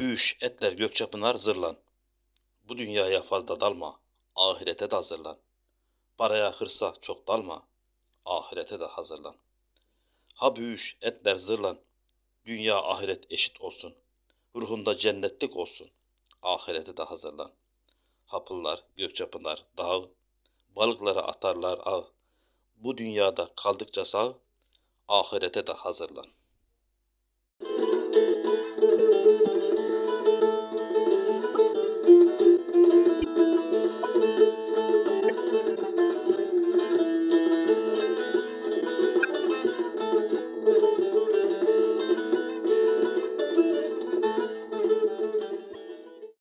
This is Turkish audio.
büyüş etler gökçapınar zırlan. Bu dünyaya fazla dalma, ahirete de hazırlan. Paraya hırsa çok dalma, ahirete de hazırlan. Ha büyüş etler zırlan, dünya ahiret eşit olsun. Ruhunda cennetlik olsun, ahirete de hazırlan. Hapıllar, gökçapınar, dağ, balıklara atarlar ağ. Bu dünyada kaldıkça sağ, ahirete de hazırlan.